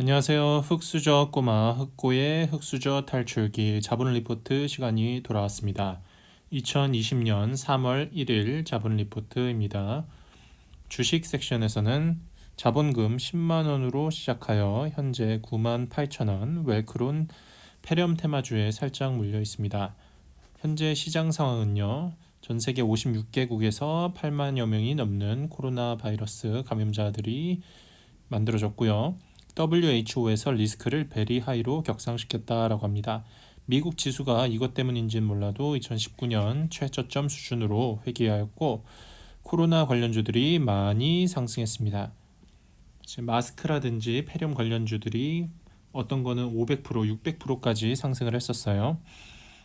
안녕하세요. 흑수저 꼬마 흑고의 흑수저 탈출기 자본 리포트 시간이 돌아왔습니다. 2020년 3월 1일 자본 리포트입니다. 주식 섹션에서는 자본금 10만 원으로 시작하여 현재 9만 8천 원, 웰크론 페렴 테마주에 살짝 물려 있습니다. 현재 시장 상황은요. 전 세계 56개국에서 8만여 명이 넘는 코로나 바이러스 감염자들이 만들어졌고요. WHO에서 리스크를 베리 하이로 격상시켰다라고 합니다. 미국 지수가 이것 때문인지는 몰라도 2019년 최저점 수준으로 회귀하였고 코로나 관련주들이 많이 상승했습니다. 마스크라든지 폐렴 관련주들이 어떤 거는 500%, 600%까지 상승을 했었어요.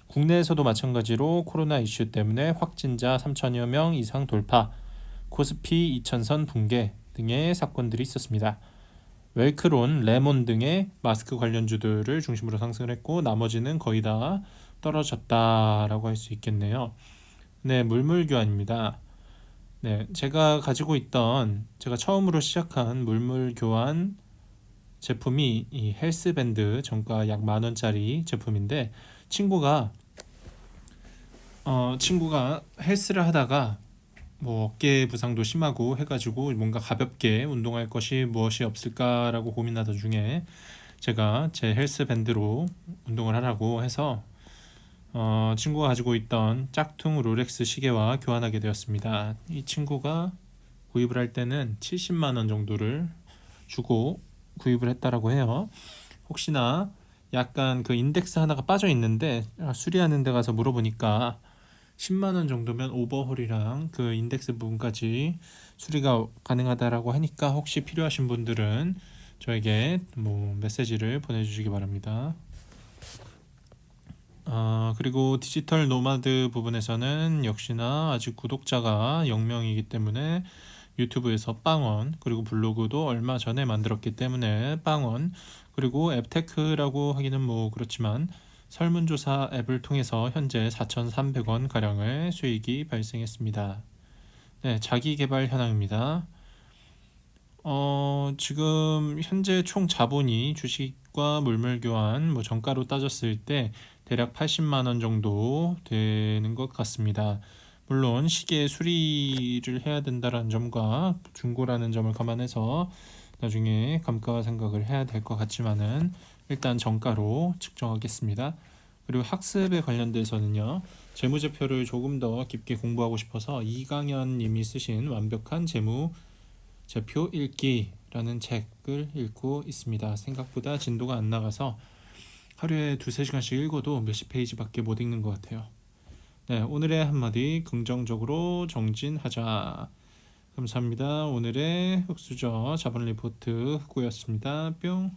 국내에서도 마찬가지로 코로나 이슈 때문에 확진자 3천여 명 이상 돌파, 코스피 2천선 붕괴 등의 사건들이 있었습니다. 웰크론, 레몬 등의 마스크 관련주들을 중심으로 상승을 했고 나머지는 거의 다 떨어졌다라고 할 수 있겠네요. 네, 물물 교환입니다. 네, 제가 가지고 있던 제가 처음으로 시작한 물물 교환 제품이 이 헬스밴드 정가 약 만 원짜리 제품인데 친구가 어 친구가 헬스를 하다가 뭐 어깨 부상도 심하고 해가지고 뭔가 가볍게 운동할 것이 무엇이 없을까라고 고민하던 중에 제가 제 헬스 밴드로 운동을 하라고 해서 어, 친구가 가지고 있던 짝퉁 롤렉스 시계와 교환하게 되었습니다. 이 친구가 구입을 할 때는 70만 원 정도를 주고 구입을 했다라고 해요. 혹시나 약간 그 인덱스 하나가 빠져 있는데 수리하는 데 가서 물어보니까 10만 원 정도면 오버홀이랑 그 인덱스 부분까지 수리가 가능하다라고 하니까 혹시 필요하신 분들은 저에게 뭐 메시지를 보내주시기 바랍니다. 아, 그리고 디지털 노마드 부분에서는 역시나 아직 구독자가 0명이기 때문에 유튜브에서 빵원 그리고 블로그도 얼마 전에 만들었기 때문에 빵원 그리고 앱테크라고 하기는 뭐 그렇지만 설문조사 앱을 통해서 현재 4,300원 가량의 수익이 발생했습니다. 네, 자기 개발 현황입니다. 어, 지금 현재 총 자본이 주식과 물물 교환 뭐 정가로 따졌을 때 대략 80만 원 정도 되는 것 같습니다. 물론 시계 수리를 해야 된다는 점과 중고라는 점을 감안해서 나중에 감가생각을 해야 될 것 같지만은 일단 정가로 측정하겠습니다. 그리고 학습에 관련돼서는요. 재무제표를 조금 더 깊게 공부하고 싶어서 이강현 님이 쓰신 완벽한 재무 제표 읽기라는 책을 읽고 있습니다. 생각보다 진도가 안 나가서 하루에 두세 시간씩 읽어도 몇십 페이지밖에 못 읽는 것 같아요. 네, 오늘의 한마디 긍정적으로 정진하자. 감사합니다. 오늘의 흑수저 자본 리포트 흑구였습니다. 뿅.